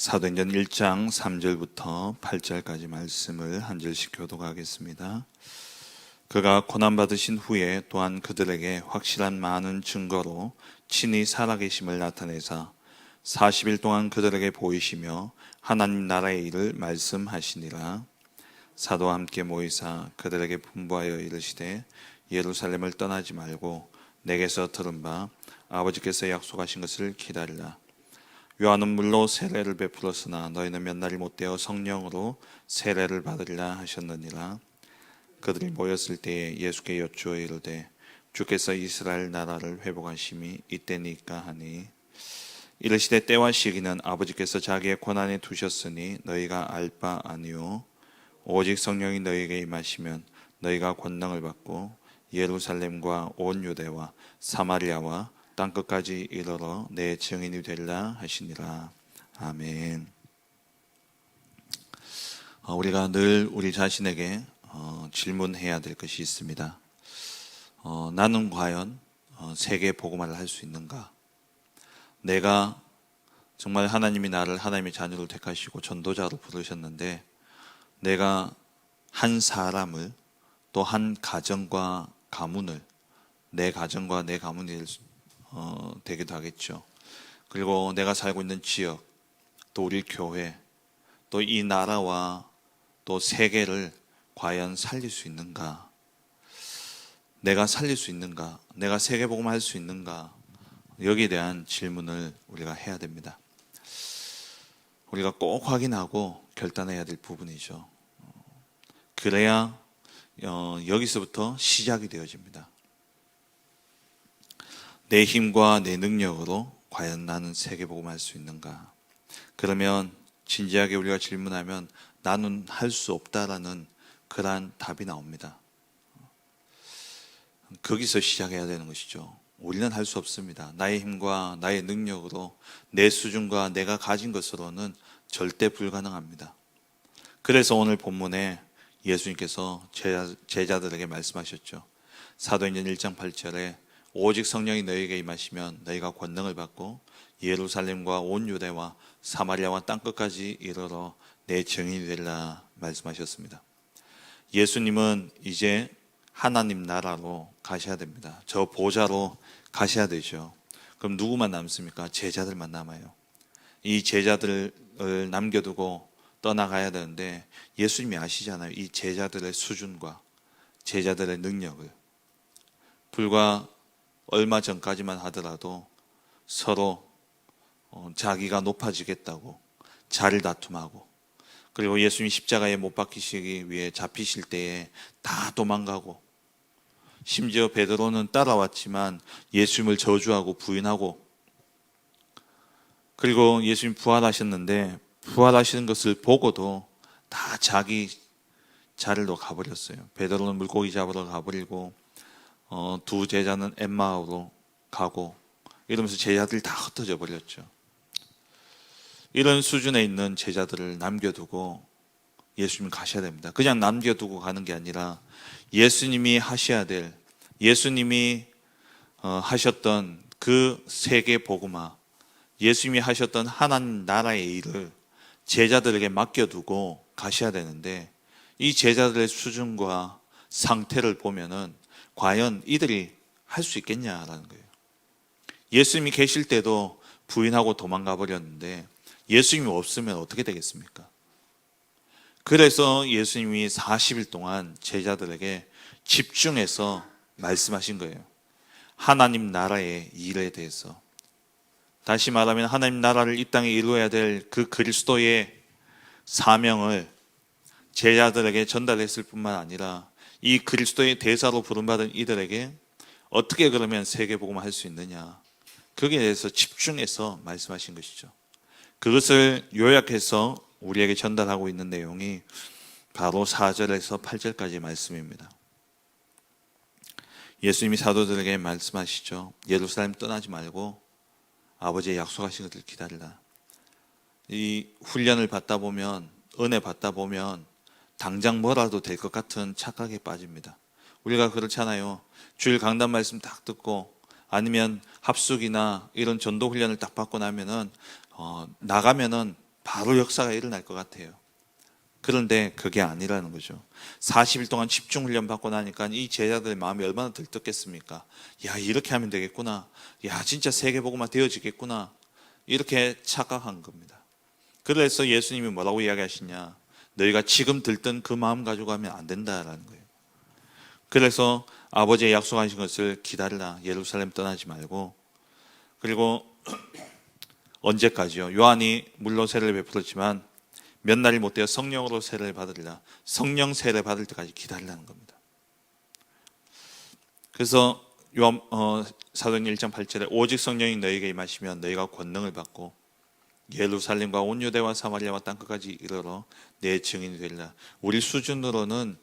사도행전 1장 3절부터 8절까지 말씀을 한 절씩 교독하겠습니다. 그가 고난 받으신 후에 또한 그들에게 확실한 많은 증거로 친히 살아계심을 나타내사 40일 동안 그들에게 보이시며 하나님 나라의 일을 말씀하시니라. 사도와 함께 모이사 그들에게 분부하여 이르시되 예루살렘을 떠나지 말고 내게서 들은 바 아버지께서 약속하신 것을 기다리라. 요한은 물로 세례를 베풀었으나 너희는 몇 날이 못되어 성령으로 세례를 받으리라 하셨느니라. 그들이 모였을 때에 예수께 여쭈어 이르되 주께서 이스라엘 나라를 회복하심이 이때니까 하니 이르시되 때와 시기는 아버지께서 자기의 권한에 두셨으니 너희가 알 바 아니요 오직 성령이 너희에게 임하시면 너희가 권능을 받고 예루살렘과 온 유대와 사마리아와 땅 끝까지 이르러 내 증인이 되리라 하시니라. 아멘. 어, 우리가 늘 우리 자신에게 어, 질문해야 될 것이 있습니다. 어, 나는 과연 어, 세계 복음화를 할 수 있는가? 내가 정말 하나님이 나를 하나님의 자녀로 택하시고 전도자로 부르셨는데 내가 한 사람을 또 한 가정과 가문을 내 가정과 내 가문이 어, 되기도 하겠죠. 그리고 내가 살고 있는 지역, 또 우리 교회, 또 이 나라와 또 세계를 과연 살릴 수 있는가? 내가 살릴 수 있는가? 내가 세계복음 할 수 있는가? 여기에 대한 질문을 우리가 해야 됩니다. 우리가 꼭 확인하고 결단해야 될 부분이죠. 그래야 어, 여기서부터 시작이 되어집니다. 내 힘과 내 능력으로 과연 나는 세계복음 할 수 있는가? 그러면 진지하게 우리가 질문하면 나는 할 수 없다라는 그러한 답이 나옵니다. 거기서 시작해야 되는 것이죠. 우리는 할 수 없습니다. 나의 힘과 나의 능력으로 내 수준과 내가 가진 것으로는 절대 불가능합니다. 그래서 오늘 본문에 예수님께서 제자, 제자들에게 말씀하셨죠. 사도행전 1장 8절에 오직 성령이 너희에게 임하시면 너희가 권능을 받고 예루살렘과 온 유대와 사마리아와 땅 끝까지 이르러 내 증인이 되리라 말씀하셨습니다. 예수님은 이제 하나님 나라로 가셔야 됩니다. 저 보좌로 가셔야 되죠. 그럼 누구만 남습니까? 제자들만 남아요. 이 제자들을 남겨두고 떠나가야 되는데 예수님이 아시잖아요. 이 제자들의 수준과 제자들의 능력을 불과 얼마 전까지만 하더라도 서로 어, 자기가 높아지겠다고 자를 다툼하고 그리고 예수님이 십자가에 못 박히시기 위해 잡히실 때에 다 도망가고 심지어 베드로는 따라왔지만 예수님을 저주하고 부인하고 그리고 예수님 부활하셨는데 부활하시는 것을 보고도 다 자기 자리로 가버렸어요. 베드로는 물고기 잡으러 가버리고 어, 두 제자는 엠마오로 가고 이러면서 제자들이 다 흩어져 버렸죠. 이런 수준에 있는 제자들을 남겨두고 예수님 가셔야 됩니다. 그냥 남겨두고 가는 게 아니라 예수님이 하셔야 될 예수님이 어, 하셨던 그 세계 복음화, 예수님이 하셨던 하나님 나라의 일을 제자들에게 맡겨두고 가셔야 되는데 이 제자들의 수준과 상태를 보면은 과연 이들이 할 수 있겠냐라는 거예요. 예수님이 계실 때도 부인하고 도망가 버렸는데 예수님이 없으면 어떻게 되겠습니까? 그래서 예수님이 40일 동안 제자들에게 집중해서 말씀하신 거예요. 하나님 나라의 일에 대해서. 다시 말하면 하나님 나라를 이 땅에 이루어야 될 그 그리스도의 사명을 제자들에게 전달했을 뿐만 아니라 이 그리스도의 대사로 부름받은 이들에게 어떻게 그러면 세계복음을 할 수 있느냐. 거기에 대해서 집중해서 말씀하신 것이죠. 그것을 요약해서 우리에게 전달하고 있는 내용이 바로 4절에서 8절까지 말씀입니다. 예수님이 사도들에게 말씀하시죠. 예루살렘 떠나지 말고 아버지의 약속하신 것을 기다리라. 이 훈련을 받다 보면 은혜 받다 보면 당장 뭐라도 될 것 같은 착각에 빠집니다. 우리가 그렇잖아요. 주일 강단 말씀 딱 듣고 아니면 합숙이나 이런 전도 훈련을 딱 받고 나면은 어, 나가면은 바로 역사가 일어날 것 같아요. 그런데 그게 아니라는 거죠. 40일 동안 집중 훈련 받고 나니까 이 제자들의 마음이 얼마나 들떴겠습니까? 야, 이렇게 하면 되겠구나. 야, 진짜 세계보고만 되어지겠구나. 이렇게 착각한 겁니다. 그래서 예수님이 뭐라고 이야기하시냐? 너희가 지금 들뜬 그 마음 가지고 하면 안 된다라는 거예요. 그래서 아버지의 약속하신 것을 기다리라. 예루살렘 떠나지 말고. 그리고 언제까지요? 요한이 물로 세례를 베풀었지만 몇 날이 못 되어 성령으로 세례를 받으리라. 성령 세례 받을 때까지 기다리라는 겁니다. 그래서 요한 어, 사도행 1장 8절에 오직 성령이 너희에게 임하시면 너희가 권능을 받고 예루살렘과 온 유대와 사마리아와 땅 끝까지 이르러 내 증인이 되리라. 우리 수준으로는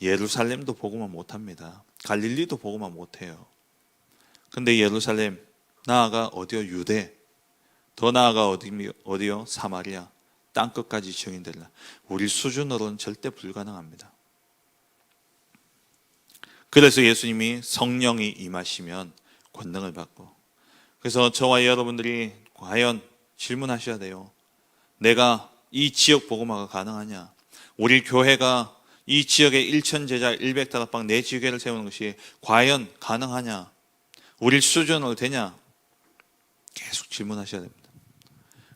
예루살렘도 보고만 못합니다. 갈릴리도 보고만 못해요. 근데 예루살렘 나아가 어디요? 유대. 더 나아가 어디, 어디요? 사마리아. 땅 끝까지 증인되리라. 우리 수준으로는 절대 불가능합니다. 그래서 예수님이 성령이 임하시면 권능을 받고 그래서 저와 여러분들이 과연 질문하셔야 돼요. 내가 이 지역 보고마가 가능하냐? 우리 교회가 이 지역에 1천 제자 100다락방 내 지교회를 세우는 것이 과연 가능하냐? 우리 수준으로 되냐? 계속 질문하셔야 됩니다.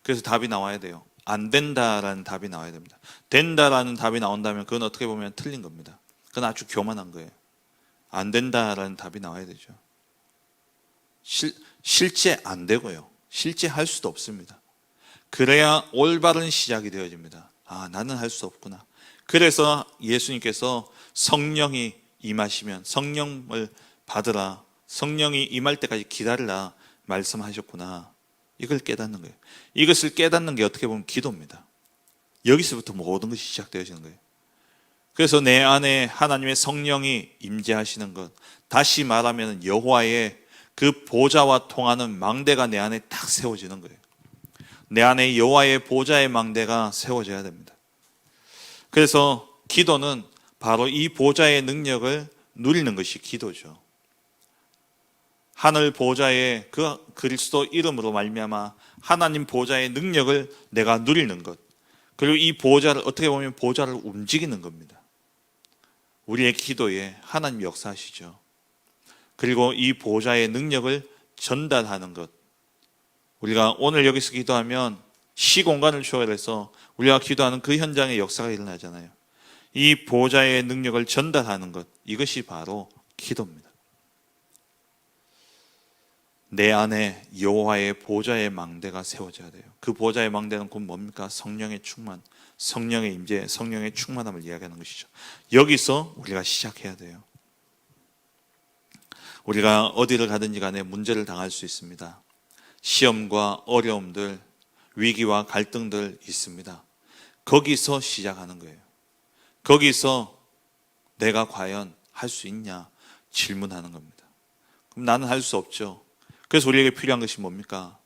그래서 답이 나와야 돼요. 안 된다라는 답이 나와야 됩니다. 된다라는 답이 나온다면 그건 어떻게 보면 틀린 겁니다. 그건 아주 교만한 거예요. 안 된다라는 답이 나와야 되죠. 실, 실제 안 되고요. 실제 할 수도 없습니다. 그래야 올바른 시작이 되어집니다. 아, 나는 할 수 없구나. 그래서 예수님께서 성령이 임하시면 성령을 받으라. 성령이 임할 때까지 기다리라 말씀하셨구나. 이걸 깨닫는 거예요. 이것을 깨닫는 게 어떻게 보면 기도입니다. 여기서부터 모든 것이 시작되어지는 거예요. 그래서 내 안에 하나님의 성령이 임재하시는 것, 다시 말하면 여호와의 그 보좌와 통하는 망대가 내 안에 딱 세워지는 거예요. 내 안에 여호와의 보좌의 망대가 세워져야 됩니다. 그래서 기도는 바로 이 보좌의 능력을 누리는 것이 기도죠. 하늘 보좌의 그 그리스도 이름으로 말미암아 하나님 보좌의 능력을 내가 누리는 것. 그리고 이 보좌를 어떻게 보면 보좌를 움직이는 겁니다. 우리의 기도에 하나님 역사하시죠. 그리고 이 보좌의 능력을 전달하는 것. 우리가 오늘 여기서 기도하면 시공간을 초월해서 우리가 기도하는 그 현장의 역사가 일어나잖아요. 이 보좌의 능력을 전달하는 것. 이것이 바로 기도입니다. 내 안에 여호와의 보좌의 망대가 세워져야 돼요. 그 보좌의 망대는 곧 뭡니까? 성령의 충만, 성령의 임재, 성령의 충만함을 이야기하는 것이죠. 여기서 우리가 시작해야 돼요. 우리가 어디를 가든지 간에 문제를 당할 수 있습니다. 시험과 어려움들, 위기와 갈등들 있습니다. 거기서 시작하는 거예요. 거기서 내가 과연 할 수 있냐 질문하는 겁니다. 그럼 나는 할 수 없죠. 그래서 우리에게 필요한 것이 뭡니까?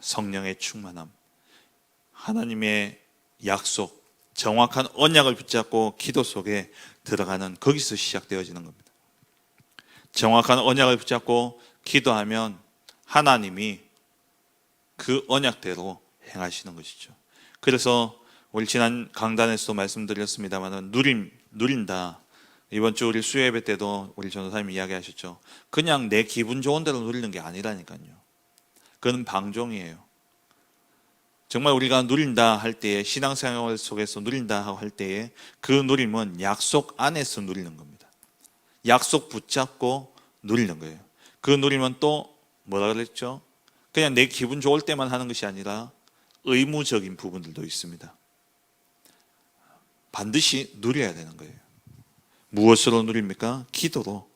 성령의 충만함. 하나님의 약속, 정확한 언약을 붙잡고 기도 속에 들어가는 거기서 시작되어지는 겁니다. 정확한 언약을 붙잡고 기도하면 하나님이 그 언약대로 행하시는 것이죠. 그래서 우리 지난 강단에서도 말씀드렸습니다만은 누림 누린다. 이번 주 우리 수요 예배 때도 우리 전도사님이 이야기하셨죠. 그냥 내 기분 좋은 대로 누리는 게 아니라니까요. 그건 방종이에요. 정말 우리가 누린다 할 때에 신앙생활 속에서 누린다 할 때에 그 누림은 약속 안에서 누리는 겁니다. 약속 붙잡고 누리는 거예요. 그 누림은 또 뭐라 그랬죠? 그냥 내 기분 좋을 때만 하는 것이 아니라 의무적인 부분들도 있습니다. 반드시 누려야 되는 거예요. 무엇으로 누립니까? 기도로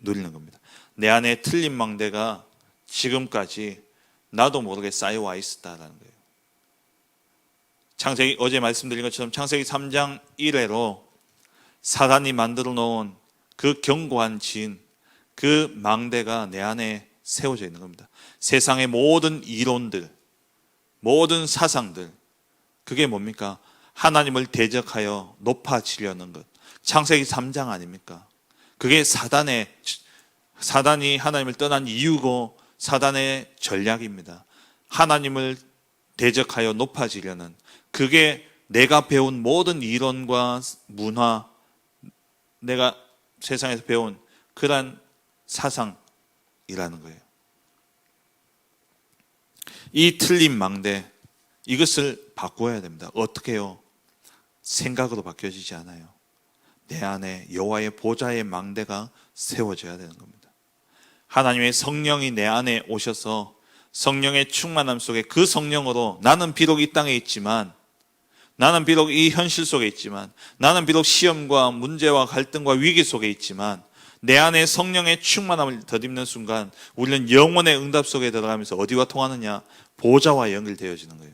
누리는 겁니다. 내 안에 틀린 망대가 지금까지 나도 모르게 쌓여와 있었다라는 거예요. 창세기 어제 말씀드린 것처럼 창세기 3장 1회로 사단이 만들어 놓은 그 견고한 진, 그 망대가 내 안에 세워져 있는 겁니다. 세상의 모든 이론들, 모든 사상들, 그게 뭡니까? 하나님을 대적하여 높아지려는 것. 창세기 3장 아닙니까? 그게 사단의 사단이 하나님을 떠난 이유고 사단의 전략입니다. 하나님을 대적하여 높아지려는 그게 내가 배운 모든 이론과 문화, 내가 세상에서 배운 그러한 사상이라는 거예요. 이 틀린 망대 이것을 바꿔야 됩니다. 어떻게요? 생각으로 바뀌어지지 않아요. 내 안에 여호와의 보좌의 망대가 세워져야 되는 겁니다. 하나님의 성령이 내 안에 오셔서 성령의 충만함 속에 그 성령으로 나는 비록 이 땅에 있지만 나는 비록 이 현실 속에 있지만 나는 비록 시험과 문제와 갈등과 위기 속에 있지만 내 안에 성령의 충만함을 덧입는 순간 우리는 영원의 응답 속에 들어가면서 어디와 통하느냐 보좌와 연결되어지는 거예요.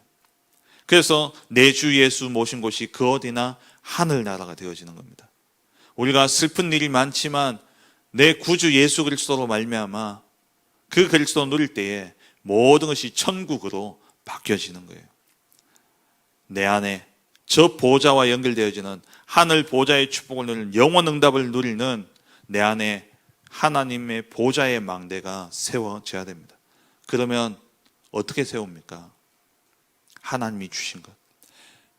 그래서 내 주 예수 모신 곳이 그 어디나 하늘나라가 되어지는 겁니다. 우리가 슬픈 일이 많지만 내 구주 예수 그리스도로 말미암아 그 그리스도 누릴 때에 모든 것이 천국으로 바뀌어지는 거예요. 내 안에 저 보좌와 연결되어지는 하늘 보좌의 축복을 누리는 영원 응답을 누리는 내 안에 하나님의 보좌의 망대가 세워져야 됩니다. 그러면 어떻게 세웁니까? 하나님이 주신 것.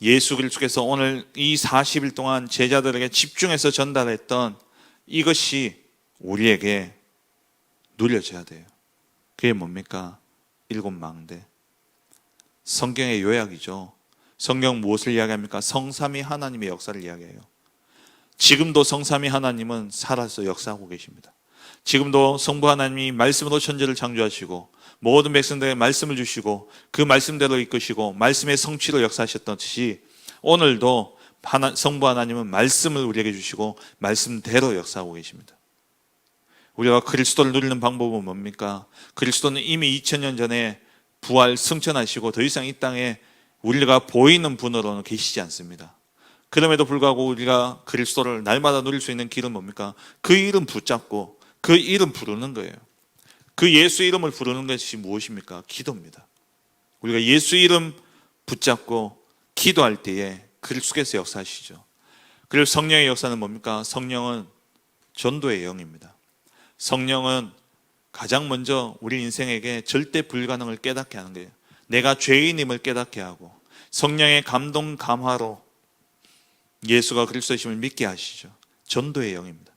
예수 그리스도께서 오늘 이 40일 동안 제자들에게 집중해서 전달했던 이것이 우리에게 누려져야 돼요. 그게 뭡니까? 일곱 망대. 성경의 요약이죠. 성경 무엇을 이야기합니까? 성삼위 하나님의 역사를 이야기해요. 지금도 성삼위 하나님은 살아서 역사하고 계십니다. 지금도 성부 하나님이 말씀으로 천지를 창조하시고 모든 백성들에게 말씀을 주시고 그 말씀대로 이끄시고 말씀의 성취로 역사하셨듯이 오늘도 하나, 성부 하나님은 말씀을 우리에게 주시고 말씀대로 역사하고 계십니다. 우리가 그리스도를 누리는 방법은 뭡니까? 그리스도는 이미 2000년 전에 부활 승천하시고 더 이상 이 땅에 우리가 보이는 분으로는 계시지 않습니다. 그럼에도 불구하고 우리가 그리스도를 날마다 누릴 수 있는 길은 뭡니까? 그 이름 붙잡고 그 이름 부르는 거예요. 그 예수 이름을 부르는 것이 무엇입니까? 기도입니다. 우리가 예수 이름 붙잡고 기도할 때에 그리스도께서 역사하시죠. 그리고 성령의 역사는 뭡니까? 성령은 전도의 영입니다. 성령은 가장 먼저 우리 인생에게 절대 불가능을 깨닫게 하는 거예요. 내가 죄인임을 깨닫게 하고 성령의 감동 감화로 예수가 그리스도이심을 믿게 하시죠. 전도의 영입니다.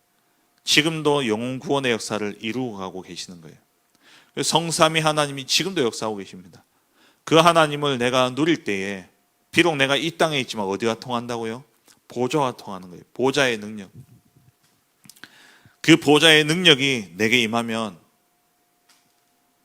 지금도 영혼 구원의 역사를 이루어 가고 계시는 거예요. 성삼위 하나님이 지금도 역사하고 계십니다. 그 하나님을 내가 누릴 때에 비록 내가 이 땅에 있지만 어디와 통한다고요? 보좌와 통하는 거예요. 보좌의 능력. 그 보좌의 능력이 내게 임하면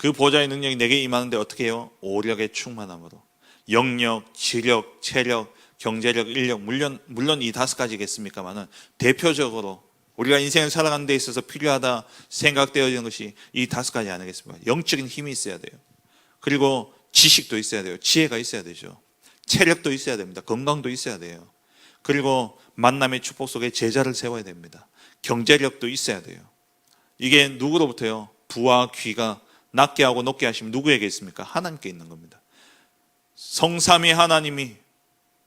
그 보좌의 능력이 내게 임하는데 어떻게 해요? 오력의 충만함으로. 영력, 지력, 체력, 경제력, 인력, 물론, 물론 이 다섯 가지겠습니까만은 대표적으로 우리가 인생을 살아가는 데 있어서 필요하다 생각되어지는 것이 이 다섯 가지 아니겠습니까? 영적인 힘이 있어야 돼요. 그리고 지식도 있어야 돼요. 지혜가 있어야 되죠. 체력도 있어야 됩니다. 건강도 있어야 돼요. 그리고 만남의 축복 속에 제자를 세워야 됩니다. 경제력도 있어야 돼요. 이게 누구로부터요? 부와 귀가 낮게 하고 높게 하시면 누구에게 있습니까? 하나님께 있는 겁니다. 성삼위 하나님이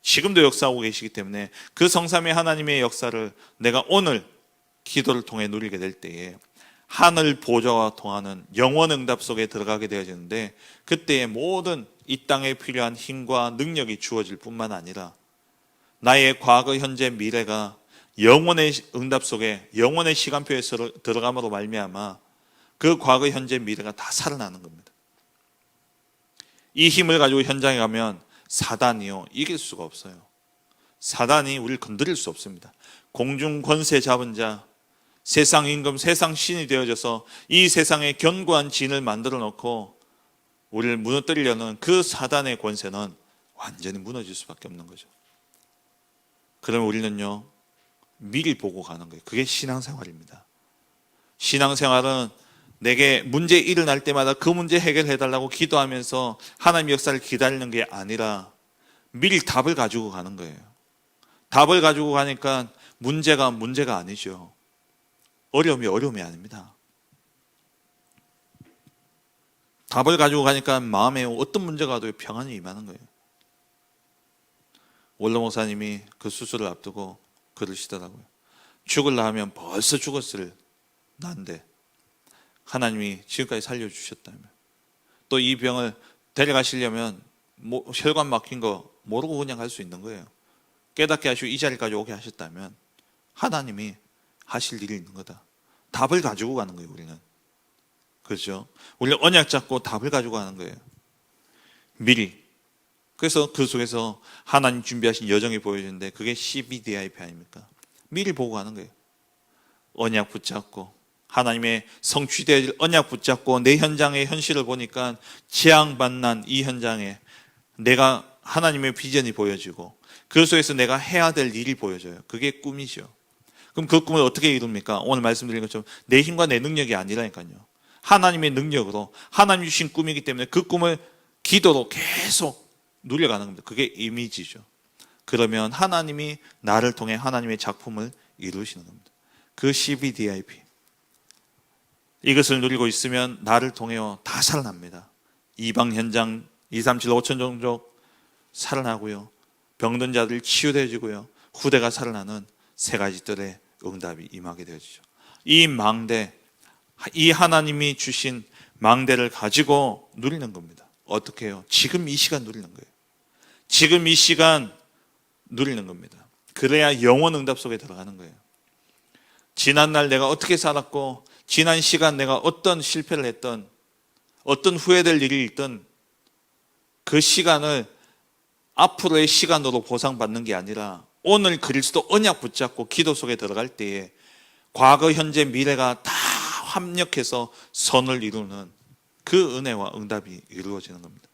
지금도 역사하고 계시기 때문에 그 성삼위 하나님의 역사를 내가 오늘 기도를 통해 누리게 될 때에 하늘 보좌와 통하는 영원 응답 속에 들어가게 되어지는데 그때의 모든 이 땅에 필요한 힘과 능력이 주어질 뿐만 아니라 나의 과거, 현재, 미래가 영원의 응답 속에 영원의 시간표에 들어감으로 말미암아 그 과거, 현재, 미래가 다 살아나는 겁니다. 이 힘을 가지고 현장에 가면 사단이요 이길 수가 없어요. 사단이 우리를 건드릴 수 없습니다. 공중 권세 잡은 자, 세상 임금, 세상 신이 되어져서 이 세상에 견고한 진을 만들어 놓고 우리를 무너뜨리려는 그 사단의 권세는 완전히 무너질 수밖에 없는 거죠. 그러면 우리는요 미리 보고 가는 거예요. 그게 신앙생활입니다. 신앙생활은 내게 문제 일어날 때마다 그 문제 해결해 달라고 기도하면서 하나님 역사를 기다리는 게 아니라 미리 답을 가지고 가는 거예요. 답을 가지고 가니까 문제가 문제가 아니죠. 어려움이 어려움이 아닙니다. 답을 가지고 가니까 마음에 어떤 문제가 와도 평안이 임하는 거예요. 원로 목사님이 그 수술을 앞두고 그러시더라고요. 죽을라 하면 벌써 죽었을 난데 하나님이 지금까지 살려주셨다면 또 이 병을 데려가시려면 뭐 혈관 막힌 거 모르고 그냥 할수 있는 거예요. 깨닫게 하시고 이 자리까지 오게 하셨다면 하나님이 하실 일이 있는 거다. 답을 가지고 가는 거예요, 우리는. 그렇죠? 우리 언약 잡고 답을 가지고 가는 거예요. 미리. 그래서 그 속에서 하나님 준비하신 여정이 보여지는데 그게 CBDIP 아닙니까? 미리 보고 가는 거예요. 언약 붙잡고 하나님의 성취될 언약 붙잡고 내 현장의 현실을 보니까 재앙반난 이 현장에 내가 하나님의 비전이 보여지고 그 속에서 내가 해야 될 일이 보여져요. 그게 꿈이죠. 그럼 그 꿈을 어떻게 이룹니까? 오늘 말씀드린 것처럼 내 힘과 내 능력이 아니라니까요. 하나님의 능력으로 하나님 주신 꿈이기 때문에 그 꿈을 기도로 계속 누려가는 겁니다. 그게 이미지죠. 그러면 하나님이 나를 통해 하나님의 작품을 이루시는 겁니다. 그 CBDIP. 이것을 누리고 있으면 나를 통해요 다 살아납니다. 이방 현장 2, 3, 7, 5천 종족 살아나고요. 병든 자들 치유되어지고요. 후대가 살아나는 세 가지 뜰의 응답이 임하게 되어지죠. 이 망대, 이 하나님이 주신 망대를 가지고 누리는 겁니다. 어떻게 해요? 지금 이 시간 누리는 거예요. 지금 이 시간 누리는 겁니다. 그래야 영원 응답 속에 들어가는 거예요. 지난날 내가 어떻게 살았고, 지난 시간 내가 어떤 실패를 했던, 어떤 후회될 일이 있던 그 시간을 앞으로의 시간으로 보상받는 게 아니라 오늘 그리스도 언약 붙잡고 기도 속에 들어갈 때에 과거, 현재, 미래가 다 합력해서 선을 이루는 그 은혜와 응답이 이루어지는 겁니다.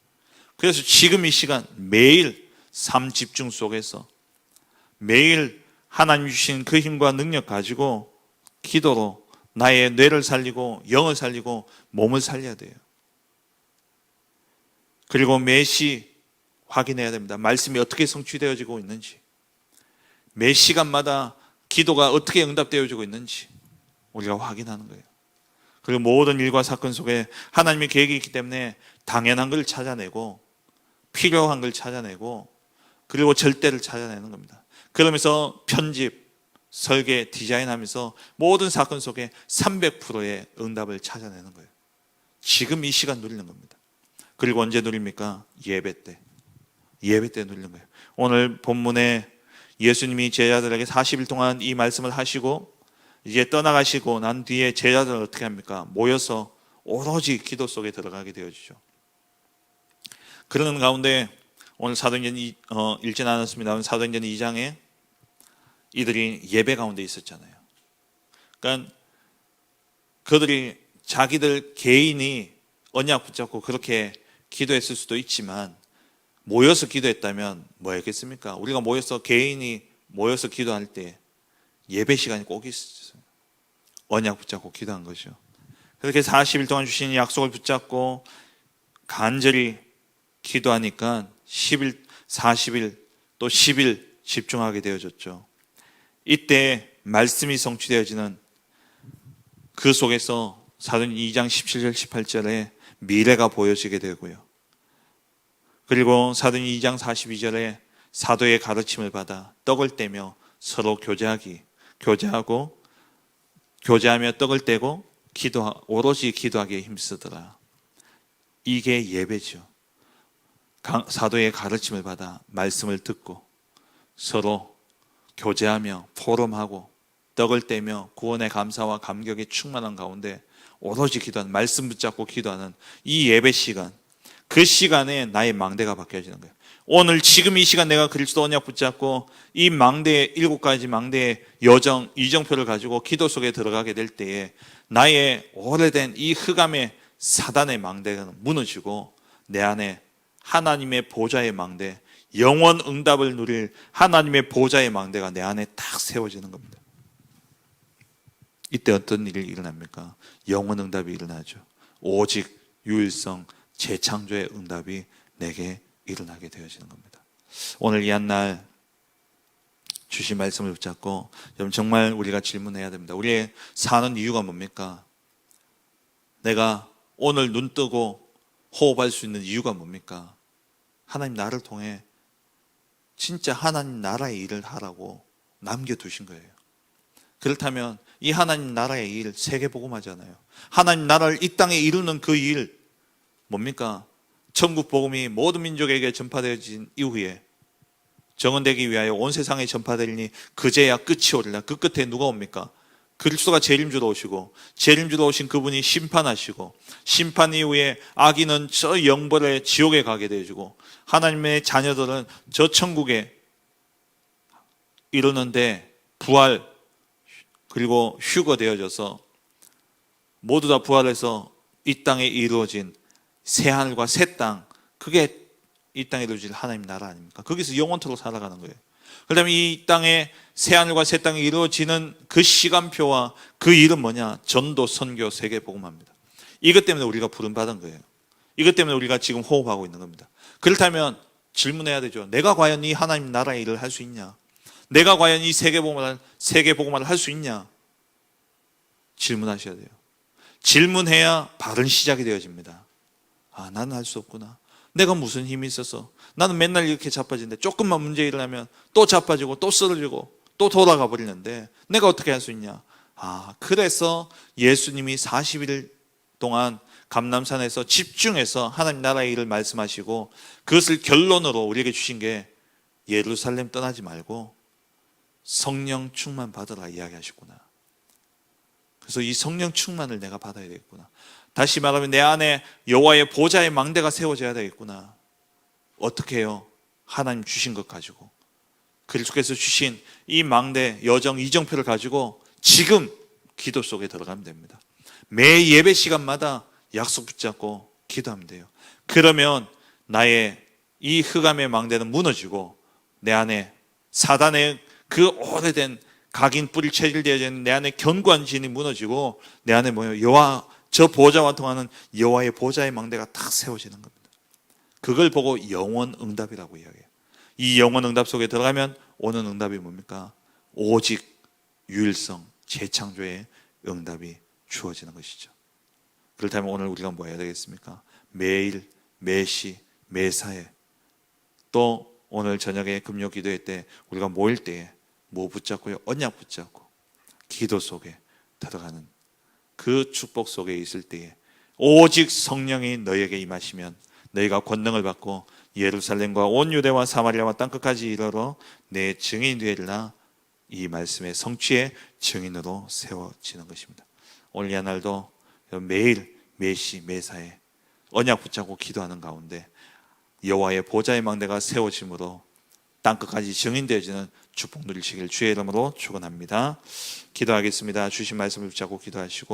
그래서 지금 이 시간 매일 삶 집중 속에서 매일 하나님 주신 그 힘과 능력 가지고 기도로 나의 뇌를 살리고 영을 살리고 몸을 살려야 돼요. 그리고 매시 확인해야 됩니다. 말씀이 어떻게 성취되어지고 있는지, 매 시간마다 기도가 어떻게 응답되어지고 있는지 우리가 확인하는 거예요. 그리고 모든 일과 사건 속에 하나님의 계획이 있기 때문에 당연한 걸 찾아내고 필요한 걸 찾아내고 그리고 절대를 찾아내는 겁니다. 그러면서 편집, 설계, 디자인하면서 모든 사건 속에 300%의 응답을 찾아내는 거예요. 지금 이 시간 누리는 겁니다. 그리고 언제 누립니까? 예배 때. 예배 때 누리는 거예요. 오늘 본문에 예수님이 제자들에게 40일 동안 이 말씀을 하시고 이제 떠나가시고 난 뒤에 제자들은 어떻게 합니까? 모여서 오로지 기도 속에 들어가게 되어지죠. 그러는 가운데 오늘 사도행전 이- 어, 읽진 않았습니다. 사도행전 2장에 이들이 예배 가운데 있었잖아요. 그러니까 그들이 자기들 개인이 언약 붙잡고 그렇게 기도했을 수도 있지만 모여서 기도했다면 뭐 했겠습니까? 우리가 모여서 개인이 모여서 기도할 때 예배 시간이 꼭 있었어요. 언약 붙잡고 기도한 거죠. 그렇게 40일 동안 주신 약속을 붙잡고 간절히 기도하니까 10일, 40일 또 10일 집중하게 되어졌죠. 이때 말씀이 성취되어지는 그 속에서 사도행 2장 17절 18절에 미래가 보여지게 되고요. 그리고 사도행 2장 42절에 사도의 가르침을 받아 떡을 떼며 서로 교제하기, 교제하고 교제하며 떡을 떼고 기도 오로지 기도하기에 힘쓰더라. 이게 예배죠. 강- 사도의 가르침을 받아 말씀을 듣고 서로 교제하며 포럼하고 떡을 떼며 구원의 감사와 감격에 충만한 가운데 오로지 기도하는 말씀 붙잡고 기도하는 이 예배 시간 그 시간에 나의 망대가 바뀌어지는 거예요. 오늘 지금 이 시간 내가 그리스도 언약 붙잡고 이 망대 일곱 가지 망대의 여정 이정표를 가지고 기도 속에 들어가게 될 때에 나의 오래된 이 흑암의 사단의 망대가 무너지고 내 안에 하나님의 보좌의 망대 영원 응답을 누릴 하나님의 보좌의 망대가 내 안에 딱 세워지는 겁니다. 이때 어떤 일이 일어납니까? 영원 응답이 일어나죠. 오직 유일성 재창조의 응답이 내게 일어나게 되어지는 겁니다. 오늘 이 한 날 주신 말씀을 붙잡고 여러분 정말 우리가 질문해야 됩니다. 우리의 사는 이유가 뭡니까? 내가 오늘 눈 뜨고 호흡할 수 있는 이유가 뭡니까? 하나님 나를 통해 진짜 하나님 나라의 일을 하라고 남겨두신 거예요. 그렇다면 이 하나님 나라의 일 세계 복음하잖아요. 하나님 나라를 이 땅에 이루는 그 일 뭡니까? 천국 복음이 모든 민족에게 전파되어진 이후에 정언되기 위하여 온 세상에 전파되리니 그제야 끝이 오리라. 그 끝에 누가 옵니까? 그리스도가 재림주로 오시고 재림주로 오신 그분이 심판하시고 심판 이후에 악인은 저 영벌의 지옥에 가게 되어지고 하나님의 자녀들은 저 천국에 이르는데 부활 그리고 휴거 되어져서 모두 다 부활해서 이 땅에 이루어진 새 하늘과 새 땅 그게 이 땅에 이루어질 하나님 나라 아닙니까? 거기서 영원토록 살아가는 거예요. 그다음에 이 땅에 새 하늘과 새 땅이 이루어지는 그 시간표와 그 일은 뭐냐? 전도, 선교, 세계 복음합니다. 이것 때문에 우리가 부름 받은 거예요. 이것 때문에 우리가 지금 호흡하고 있는 겁니다. 그렇다면 질문해야 되죠. 내가 과연 이 하나님 나라의 일을 할 수 있냐? 내가 과연 이 세계 복음을 세계 복음을 할 수 있냐? 질문하셔야 돼요. 질문해야 바른 시작이 되어집니다. 아, 나는 할 수 없구나. 내가 무슨 힘이 있어서 나는 맨날 이렇게 자빠지는데 조금만 문제 일어나면 또 자빠지고 또 쓰러지고 또 돌아가 버리는데 내가 어떻게 할 수 있냐? 아, 그래서 예수님이 40일 동안 감남산에서 집중해서 하나님 나라의 일을 말씀하시고 그것을 결론으로 우리에게 주신 게 예루살렘 떠나지 말고 성령 충만 받으라 이야기하셨구나. 그래서 이 성령 충만을 내가 받아야 되겠구나. 다시 말하면 내 안에 여호와의 보좌의 망대가 세워져야 되겠구나. 어떻게 해요? 하나님 주신 것 가지고 그리스도께서 주신 이 망대 여정 이정표를 가지고 지금 기도 속에 들어가면 됩니다. 매 예배 시간마다 약속 붙잡고 기도하면 돼요. 그러면 나의 이 흑암의 망대는 무너지고 내 안에 사단의 그 오래된 각인 뿌리 체질되어져 있는 내 안에 견고한 진이 무너지고 내 안에 뭐예요? 여호와 저 보좌와 통하는 여호와의 보좌의 망대가 탁 세워지는 겁니다. 그걸 보고 영원 응답이라고 이야기해요. 이 영원 응답 속에 들어가면 오는 응답이 뭡니까? 오직 유일성, 재창조의 응답이 주어지는 것이죠. 그렇다면 오늘 우리가 뭐 해야 되겠습니까? 매일, 매시, 매사에 또 오늘 저녁에 금요 기도회 때 우리가 모일 때에 뭐 붙잡고요? 언약 붙잡고 기도 속에 들어가는 그 축복 속에 있을 때에 오직 성령이 너에게 임하시면 너희가 권능을 받고 예루살렘과 온 유대와 사마리아와 땅끝까지 이르러 내 증인이 되리라 이 말씀의 성취의 증인으로 세워지는 것입니다. 오늘 이 날도 매일 매시 매사에 언약 붙잡고 기도하는 가운데 여호와의 보좌의 망대가 세워짐으로 땅끝까지 증인되어지는 축복 누리시길 주의 이름으로 축원합니다. 기도하겠습니다. 주신 말씀을 붙잡고 기도하시고